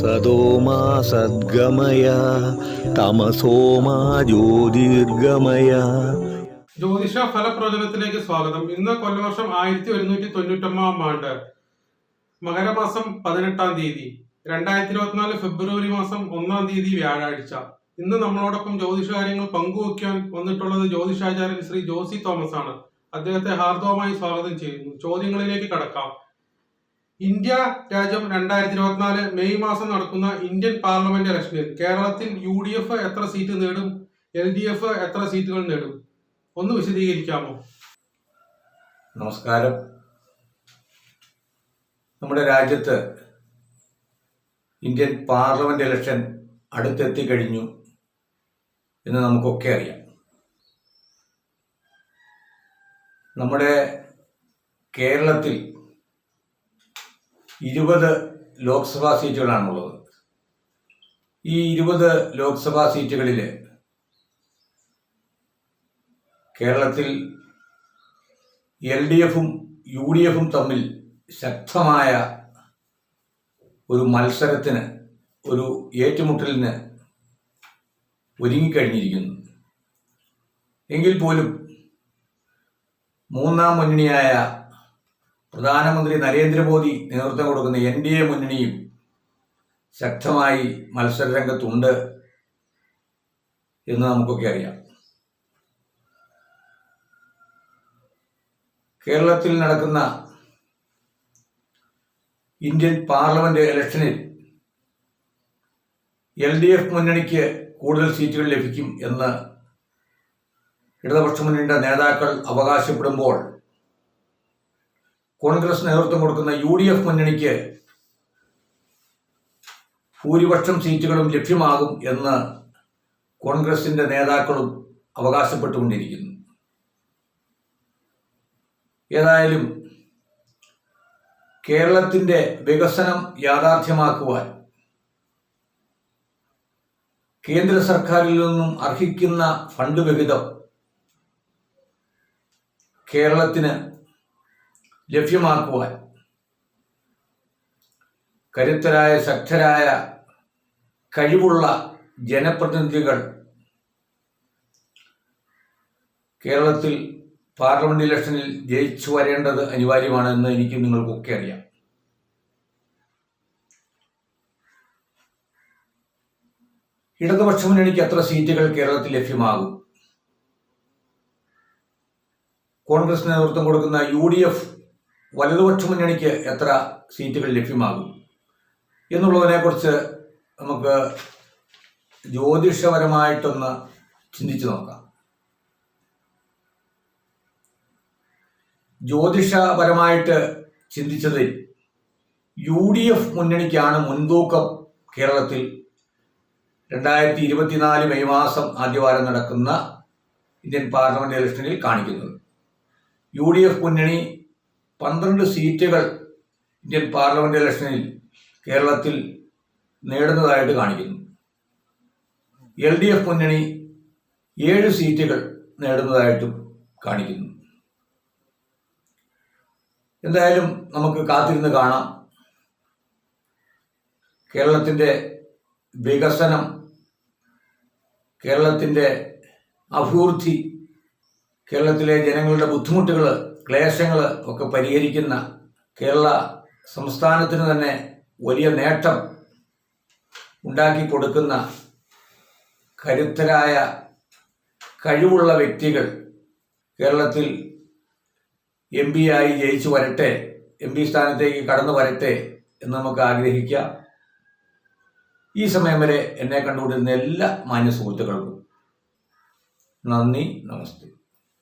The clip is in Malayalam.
സത്യമാ സദ്ഗമയ തമസോമാ ജ്യോതിർഗമയ. ജ്യോതിഷ ഫലപ്രവചനത്തിലേക്ക് സ്വാഗതം. ഇന്ന് കൊല്ലവർഷം ആയിരത്തി ഒരുന്നൂറ്റി തൊണ്ണൂറ്റൊമ്പതാം ആണ്ട് മകരമാസം പതിനെട്ടാം തീയതി രണ്ടായിരത്തി ഇരുപത്തിനാല് ഫെബ്രുവരി മാസം ഒന്നാം തീയതി വ്യാഴാഴ്ച. ഇന്ന് നമ്മളോടൊപ്പം ജ്യോതിഷ കാര്യങ്ങൾ പങ്കുവയ്ക്കാൻ വന്നിട്ടുള്ളത് ജ്യോതിഷാചാര്യൻ ശ്രീ ജോസി തോമസ് ആണ് അദ്ദേഹത്തെ ഹാർദവമായി സ്വാഗതം ചെയ്യുന്നു. ചോദ്യങ്ങളിലേക്ക് കടക്കാം. ഇന്ത്യ രാജ്യം രണ്ടായിരത്തി ഇരുപത്തിനാല് മെയ് മാസം നടക്കുന്ന ഇന്ത്യൻ പാർലമെന്റ് ഇലക്ഷനിൽ കേരളത്തിൽ യു ഡി എഫ് എത്ര സീറ്റ് നേടും? എൽ ഡി എഫ് എത്ര സീറ്റുകൾ നേടും? ഒന്ന് വിശദീകരിക്കാമോ? നമസ്കാരം. നമ്മുടെ രാജ്യത്ത് ഇന്ത്യൻ പാർലമെന്റ് ഇലക്ഷൻ അടുത്തെത്തി കഴിഞ്ഞു എന്ന് നമുക്കൊക്കെ അറിയാം. നമ്മുടെ കേരളത്തിൽ ഇരുപത് ലോക്സഭാ സീറ്റുകളാണുള്ളത്. ഈ ഇരുപത് ലോക്സഭാ സീറ്റുകളിൽ കേരളത്തിൽ എൽ ഡി എഫും യു ഡി എഫും തമ്മിൽ ശക്തമായ ഒരു മത്സരത്തിന് ഒരു ഏറ്റുമുട്ടലിന് ഒരുങ്ങിക്കഴിഞ്ഞിരിക്കുന്നു. എങ്കിൽ പോലും മൂന്നാം മുന്നണിയായ പ്രധാനമന്ത്രി നരേന്ദ്രമോദി നേതൃത്വം കൊടുക്കുന്ന എൻ ഡി എ മുന്നണിയും ശക്തമായി മത്സരരംഗത്തുണ്ട് എന്ന് നമുക്കൊക്കെ അറിയാം. കേരളത്തിൽ നടക്കുന്ന ഇന്ത്യൻ പാർലമെന്റ് ഇലക്ഷനിൽ എൽ ഡി എഫ് മുന്നണിക്ക് കൂടുതൽ സീറ്റുകൾ ലഭിക്കും എന്ന് ഇടതുപക്ഷ മുന്നണിയുടെ നേതാക്കൾ അവകാശപ്പെടുമ്പോൾ കോൺഗ്രസ് നേതൃത്വം കൊടുക്കുന്ന യു ഡി എഫ് മുന്നണിക്ക് ഭൂരിപക്ഷം സീറ്റുകളും ലഭ്യമാകും എന്ന് കോൺഗ്രസിന്റെ നേതാക്കളും അവകാശപ്പെട്ടുകൊണ്ടിരിക്കുന്നു. ഏതായാലും കേരളത്തിന്റെ വികസനം യാഥാർത്ഥ്യമാക്കുവാൻ കേന്ദ്ര സർക്കാരിൽ നിന്നും അർഹിക്കുന്ന ഫണ്ട് വിഹിതം കേരളത്തിന് ലഭ്യമാക്കുവാൻ. കരുത്തരായ ശക്തരായ കഴിവുള്ള ജനപ്രതിനിധികൾ കേരളത്തിൽ പാർലമെന്റ് ഇലക്ഷനിൽ ജയിച്ചു വരേണ്ടത് അനിവാര്യമാണെന്ന് എനിക്ക് നിങ്ങൾക്കൊക്കെ അറിയാം. ഇടതുപക്ഷ മുന്നണിക്ക് എത്ര സീറ്റുകൾ കേരളത്തിൽ ലഭ്യമാകും. കോൺഗ്രസ് നേതൃത്വം കൊടുക്കുന്ന യു ഡി എഫ് വലതുപക്ഷ മുന്നണിക്ക് എത്ര സീറ്റുകൾ ലഭ്യമാകും എന്നുള്ളതിനെക്കുറിച്ച് നമുക്ക് ജ്യോതിഷപരമായിട്ടൊന്ന് ചിന്തിച്ചു നോക്കാം. ജ്യോതിഷപരമായിട്ട് ചിന്തിച്ചതിൽ യു ഡി എഫ് മുന്നണിക്കാണ് മുൻതൂക്കം കേരളത്തിൽ രണ്ടായിരത്തി ഇരുപത്തിനാല് മെയ് മാസം ആദ്യവാരം നടക്കുന്ന ഇന്ത്യൻ പാർലമെന്റ് ഇലക്ഷനിൽ കാണിക്കുന്നത്. യു ഡി എഫ് മുന്നണി പന്ത്രണ്ട് സീറ്റുകൾ ഇന്ത്യൻ പാർലമെന്റ് ഇലക്ഷനിൽ കേരളത്തിൽ നേടുന്നതായിട്ട് കാണിക്കുന്നു. എൽ ഡി എഫ് മുന്നണി ഏഴ് സീറ്റുകൾ നേടുന്നതായിട്ടും കാണിക്കുന്നു. എന്തായാലും നമുക്ക് കാത്തിരുന്ന് കാണാം. കേരളത്തിന്റെ വികസനം കേരളത്തിന്റെ അഭിവൃദ്ധി കേരളത്തിലെ ജനങ്ങളുടെ ബുദ്ധിമുട്ടുകൾ ക്ലേശങ്ങൾ ഒക്കെ പരിഹരിക്കുന്ന കേരള സംസ്ഥാനത്തിന് തന്നെ വലിയ നേട്ടം ഉണ്ടാക്കി കൊടുക്കുന്ന കരുത്തരായ കഴിവുള്ള വ്യക്തികൾ കേരളത്തിൽ എം പി ആയി ജയിച്ചു വരട്ടെ എം പി സ്ഥാനത്തേക്ക് കടന്നു വരട്ടെ എന്ന് നമുക്ക് ആഗ്രഹിക്കാം. ഈ സമയം വരെ എന്നെ കണ്ടുകൊണ്ടിരുന്ന എല്ലാ മാന്യ സുഹൃത്തുക്കൾക്കും നന്ദി നമസ്തേ.